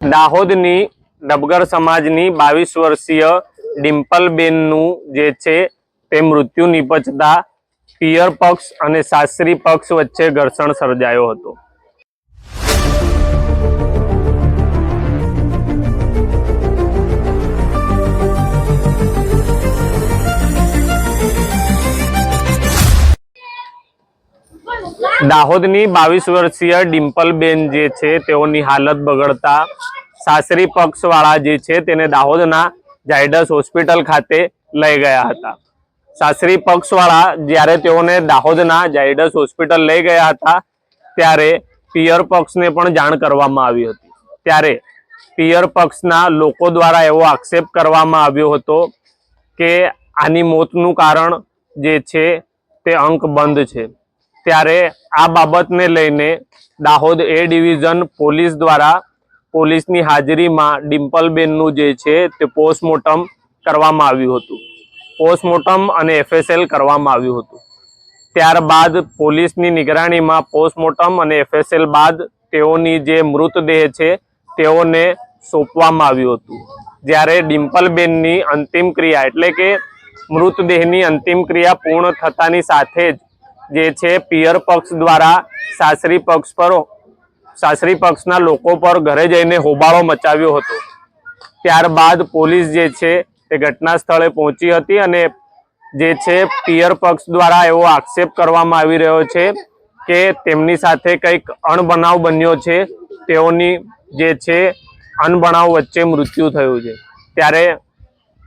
દાહોદની ડબગર સમાજની બાવીસ વર્ષીય ડિમ્પલબેનનું જે છે તે મૃત્યુ નિપજતા પિયર પક્ષ અને સાસરી પક્ષ વચ્ચે ઘર્ષણ સર્જાયો હતો. દાહોદની બાવીસ વર્ષીય ડિમ્પલબેન જે છે, તેઓની હાલત બગડતા સાસરી પક્ષવાળા જે છે, તેને દાહોદના ઝાયડસ હોસ્પિટલ ખાતે લઈ ગયા હતા. સાસરી પક્ષવાળા જ્યારે તેઓને દાહોદના ઝાયડસ હોસ્પિટલ લઈ ગયા હતા, ત્યારે પિયર પક્ષને પણ જાણ કરવામાં આવી હતી. ત્યારે પિયર પક્ષના લોકો દ્વારા એવો આક્ષેપ કરવામાં આવ્યો હતો કે આની મોતનું કારણ જે છે, તે અંક બંધ છે. ત્યારે આ બાબતને લઈને દાહોદ એ ડિવિઝન પોલીસ દ્વારા પોલીસની હાજરીમાં ડિમ્પલબેનનું જે છે તે પોસ્ટમોર્ટમ કરવામાં આવ્યું હતું. પોસ્ટમોર્ટમ અને એફએસએલ કરવામાં આવ્યું હતું. ત્યારબાદ પોલીસની નિગરાણીમાં પોસ્ટમોર્ટમ અને એફએસએલ બાદ તેઓની જે મૃતદેહ છે તેઓને સોંપવામાં આવ્યું હતું. જ્યારે ડિમ્પલબેનની અંતિમ ક્રિયા એટલે કે મૃતદેહની અંતિમ ક્રિયા પૂર્ણ થતાની સાથે જ જે છે પિયર પક્ષ દ્વારા સાસરી પક્ષ પર સાસરી પક્ષના લોકો પર ઘરે જઈને હોબાળો મચાવ્યો હતો. ત્યારબાદ પોલીસ જે છે તે ઘટના સ્થળે પહોંચી હતી અને જે છે પિયર પક્ષ દ્વારા એવો આક્ષેપ કરવામાં આવી રહ્યો છે કે તેમની સાથે કંઈક અણબનાવ બન્યો છે. તેઓની જે છે અણબનાવ વચ્ચે મૃત્યુ થયું છે. ત્યારે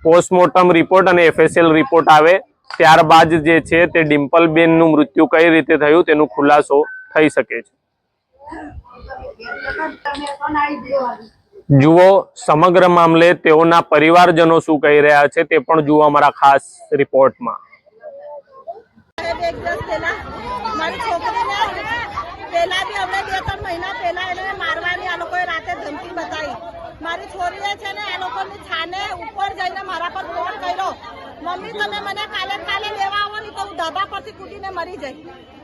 પોસ્ટમોર્ટમ રિપોર્ટ અને એફએસએલ રિપોર્ટ આવે ત્યારબાદ જે છે તે ડિમ્પલબેનનું મૃત્યુ કઈ રીતે થયું તેનો ખુલાસો થઈ શકે છે. જુઓ, સમગ્ર મામલે તેઓના પરિવારજનો શું કહી રહ્યા છે તે પણ જુઓ અમારા ખાસ રિપોર્ટમાં. મારી છોરીએ છે ને એ લોકોની છાને ઉપર જઈને મારા પર ફોન કર્યો. મમ્મી, તમે મને કાલે કાલે લેવા આવો નહીં તો હું ધાબા પરથી કૂદીને મરી જઈ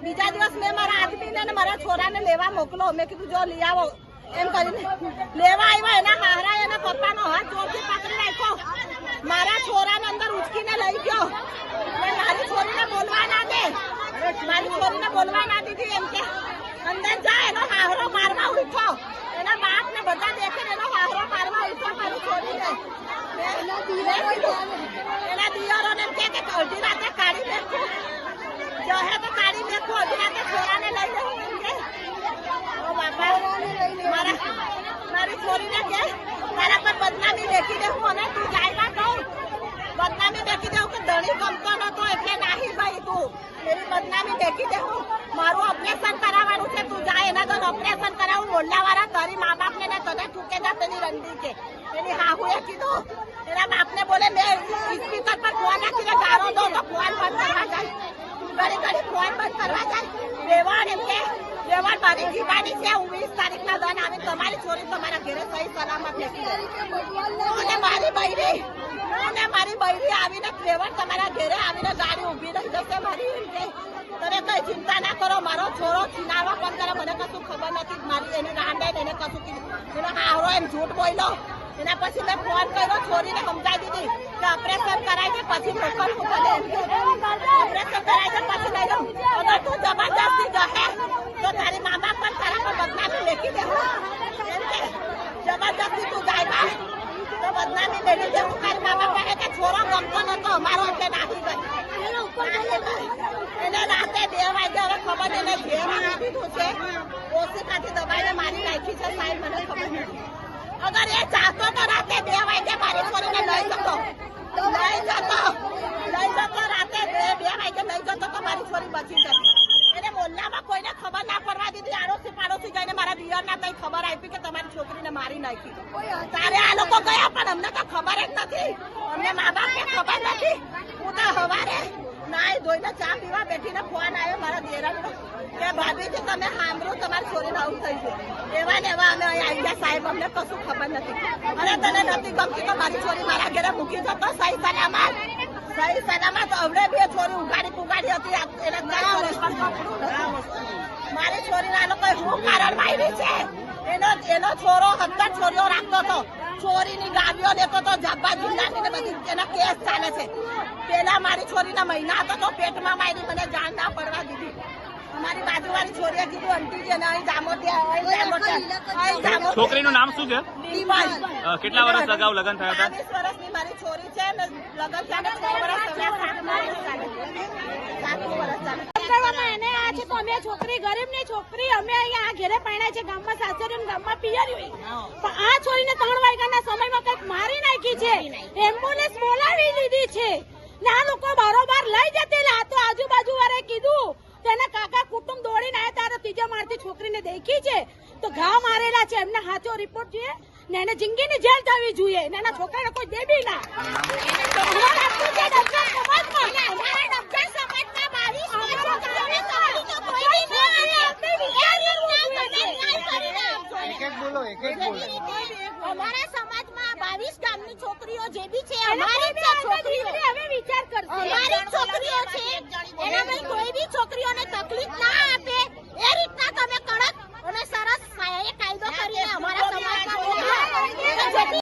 બીજા દિવસ મેં મારા આદમીને અને મારા છોરાને લેવા મોકલો. મેં કીધું, જો લઈ આવો. એમ કરીને લેવા આવ્યા. એના હારા એના પપ્પાનો હાથ જોરથી પકડી નાખ્યો. મારા છોરાને અંદર ઉચકીને લઈ ગયો. મારી છોરીને બોલવા ના દે. મારી છોરીને બોલવા ના દીધી એમ કે. અંદર જાય એનો હાવરો મારવા ઉઠો એના બાપ ને બધા દેખીને એનો હાવરો મારવા ઉઠો મારી છોરીને એના દિયરો એના દિયરોને એમ કે કે અડધી રાતે કાઢી નાખું જહે તો કાઢી નાખું અડધી રાતે છોરાને લઈ જવું એમ કે ઓ બાપા મારા મારી છોરીને કે તારા પર બદનામી દેખી દે હું અને તું જાય ના કહું. બદનામી દેખી દઉં કે ધણી ગમતો નતો એટલે નાહી ભાઈ તું. મેરી બદનામી દેખી દઉં મારું ઓપરેશન કરાવવાનું છે, તું જાય એના તો ઓપરેશન કરાવું. મોલ્લા વાળા તારી મા બાપ ને તને ઠૂકે જા તેની રંડી કે એની હાહુએ કીધું એના બાપને બોલે, મેં સ્પીકર પર ફોન નાખીને ગાળો દો તો ફોન બંધ કરવા જાય ઘડી ઘડી ફોન બંધ કરવા જાય રેવાણ એમ રેવાણ મારી જીવાની છે, હું વીસ તારીખના દન આવી, તમારી છોરી તમારા ઘરે સહી સલામત દે અને મારી બૈરી, અને મારી બૈરી આવીને રેવાણ તમારા ઘરે આવીને ગાડી ઊભી રહી જશે મારી. તમે કઈ ચિંતા ના કરો, મારો છોરો છીનાવા પણ કરે, મને કશું ખબર નથી. મારી એને ને એને કશું કીધું. એનો હારો એમ જૂઠ બોલ્યો. એના પછી મેં ફોન કર્યો, છોરીને સમજાવી દીધી કે ઓપરેશન કરાય છે પછી એમ ઓપરેશન કરાય છે પછી લઈ લો તું જબરદસ્તી જશે તો તારી મા બાપ પણ તારા પર બદનામી લેખી દે એમ કે જબરદસ્તી તું જાય બા તો બદનામી લેખી દે તારી મા બાપ કહે કે છોરો ગમતો નતો અમારો એટલે નાખી ગઈ એને રાતે બે વાગે એને ઘેર આવી દીધું છે. ઓશિકાથી દબાઈને મારી નાખી છે સાહેબ મને ખબર નથી. અગર એ ચાહતો તો રાતે બે વાગે મારી છોરીને લઈ જતો. લઈ જતો. લઈ જતો રાતે બે બે વાગે લઈ જતો તો મારી છોરી બચી જતી. એને મોલ્લામાં કોઈને ખબર ના પડવા દીધી. આડોશી પાડોશી જઈને મારા દિયરના કઈ ખબર આપી કે તમારી છોકરીને મારી નાખી તારે આ લોકો ગયા પણ અમને તો ખબર જ નથી. અમને મા બાપ ખબર નથી. હું તો હવારે નાઈ ધોઈને ચા પીવા બેઠીને ફોન આવ્યો મારા દેરાનો કે ભાભીજી તમે સાંભળ્યું તમારી છોરીને આવું થઈ ગયું એવા ને એવા અમે અહીંયા આવી ગયા સાહેબ અમને કશું ખબર નથી. અને તને નથી ગમતી તો મારી છોરી મારા ઘરે મૂકી જતો સહી સલામત. સહી સલામત અવડે બે છોરી ઉગાડી પુગાડી હતી એને મારી છોરીના આ લોકોએ શું કારણ મારી છે? એનો એનો છોરો સત્તર છોરીઓ રાખતો હતો. ચોરીની ગાડીઓ લેતો તો જબ્બા જિલ્લાની ને બધી એના કેસ ચાલે છે. પેલા મારી છોરીના મહિના હતો તો પેટમાં મારી મને જાણ ના પડવા દીધી. મારી બાજુવાળી છોરીએ કીધું અંટી છે અહીં જામો છોકરીનું નામ શું છે? કેટલા વર્ષ અગાઉ લગ્ન થયા હતા? બાવીસ વર્ષની મારી છોરી છે ને લગ્ન થયા છ વર્ષ સાતમું વર્ષ ચાલે. સાતમું વર્ષ એને આ છે તો અમે છોકરી ગરીબની છોકરી અમે અહીંયા આ ઘેરે પરણાય છે ગામમાં સાસરીયું ગામમાં પિયર્યું પણ આ છોરીને ત્રણ વાગ્યાના સમયમાં કંઈક મારી નાખી છે. એમ્બ્યુલન્સ બોલાવી લીધી છે. ને આ લોકો બારોબાર લઈ જતેલા તો આજુબાજુ વાળાએ કીધું તેના કાકા કુટુંબ દોડીને આવ્યા તારે ત્રીજા માળથી છોકરીને દેખી છે. તો ઘા મારેલા છે. એમને સાચો રિપોર્ટ જોઈએ. ને એને જિંદગીની જેલ થવી જોઈએ. ને એના છોકરાને કોઈ દેબી ના. છોકરીઓ જે બી છે અમારી જ છે છોકરી